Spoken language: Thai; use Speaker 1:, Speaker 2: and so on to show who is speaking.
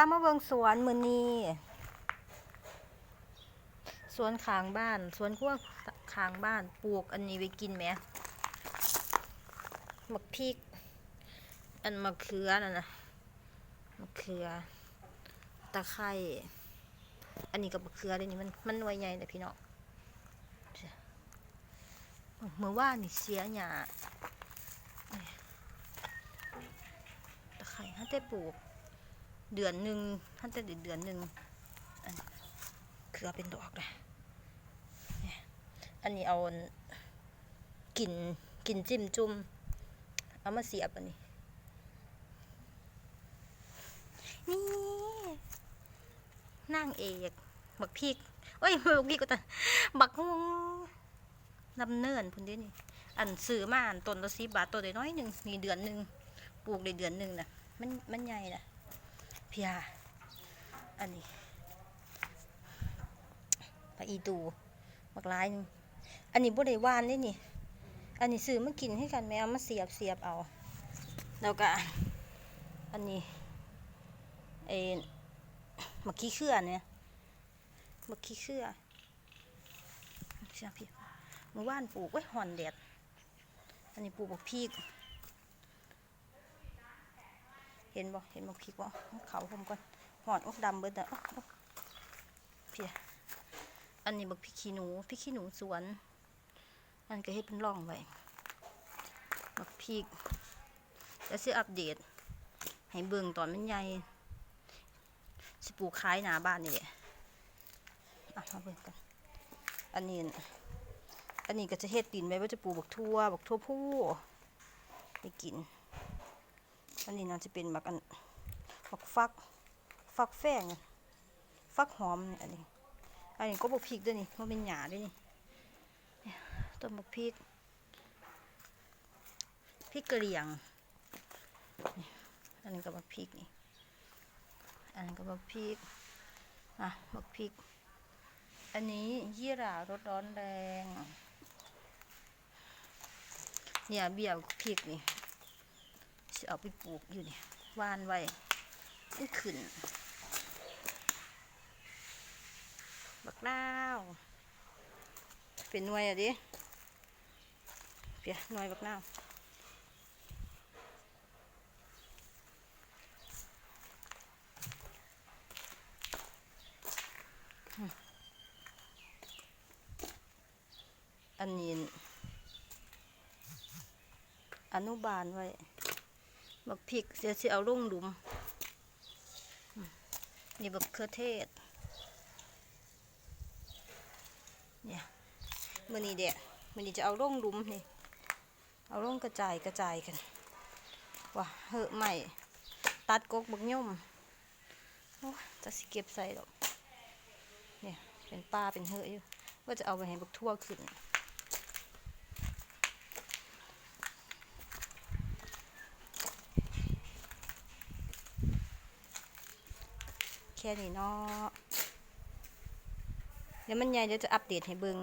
Speaker 1: ามาเบิงสวนมือนีสวนขางบ้าน สวนขั้วขางบ้าน ปลูกอันนี้ไว้กินไหมมะพริก อันมะเขือน่ะนะมะเขือ ตะไคร้อันนี้กับมะเขือเลยนี่มันมันหน่วยใหญ่นะพี่น้องเมื่อว่านนี่เสียหยาตะไคร้ฮันแต่ปลูก เดือนหนึ่งท่านจะเดือนหนึ่งเครือเป็นดอกเลยเนี่ยอันนี้เอากินกินจิ้มจุ่มเอามาเสียบอันนี้นี่นางเอกบักพริกโอ้ยบักพริกก็ตันบักฮวงดำเนินพุ่นเด้นี่อันซื้อมาอันต้นละสิบบาทตัวได้น้อยหนึ่งนี่เดือนหนึ่งปลูกได้เดือนหนึ่งนะมันมันใหญ่นะ พียอันนี้ปลาอีตูบักลายหนึงอันนี้บ่ได้วานนี่นี่ อันนี้ซื้อมากินให้กันแม่เอามาเสียบเสียบเอา แล้วก็อันนี้เอ็นมะขี้เขื่อเนี่ยมะขี้เขื่อเสียพี่เมื่อว่านปลูกไว้ห่อนแดด อันนี้ปลูกบักพริก เห็นบ่เห็นบ่พริกบ่เขาผมก่อนหอดอกดำเบิดอะเพียอันนี้บักพริกขี้หนูพริกขี้หนูสวนอันก็เฮ็ดเป็นร่องไว้บักพริกแล้วสิอัปเดต ให้เบิ่งตอนมันใหญ่สิปลูกขายหน้าบ้านนี่แหละอะมาเบิ่งกันอันนี้อันนี้ก็จะเฮ็ดดินไว้ว่าจะปลูกบักทั่วบักทั่วผู้ไปกิน อันนี้น่าจะเป็นบักอันบักฟัก ฟักแฟงฟักหอมเนี่ยอันนี้ อันนี้ก็บกพริกด้วยนี่มันเป็นหญ้าด้วยนี่ต้นบกพริกพริกกระเหรี่ยง อันนี้ก็บกพริกนี่ อันนี้ก็บกพริก อะบกพริก อันนี้ยี่หร่ารสร้อนแรง เนี่ยเบี้ยบักพริกนี่ เอาไปปลูกอยู่เนี่ยวานไว้มันขึ้น บักนาว เป็นหน่วยอะดิเปียหน่วยบักนาวอันนี้อนุบาลไว้ บักพริกเสียสิเอาลงหลุมมนี่บักเขือเทศ เนี่ยมือนี้เด็มือนี้จะเอาลงหลุมนี่ เอาลงกระจายกระจายกันว่าเหอะใหม่ตัดกกบักย่อมโอ้จะสิเก็บใส่ดอก เนี่ยเป็นปลาเป็นเหอะอยู่ ว่าจะเอาไปให้บักทั่วขึ้น แค่นี้เนาะเดี๋ยวมันใหญ่เดี๋ยวจะอัปเดตให้เบิง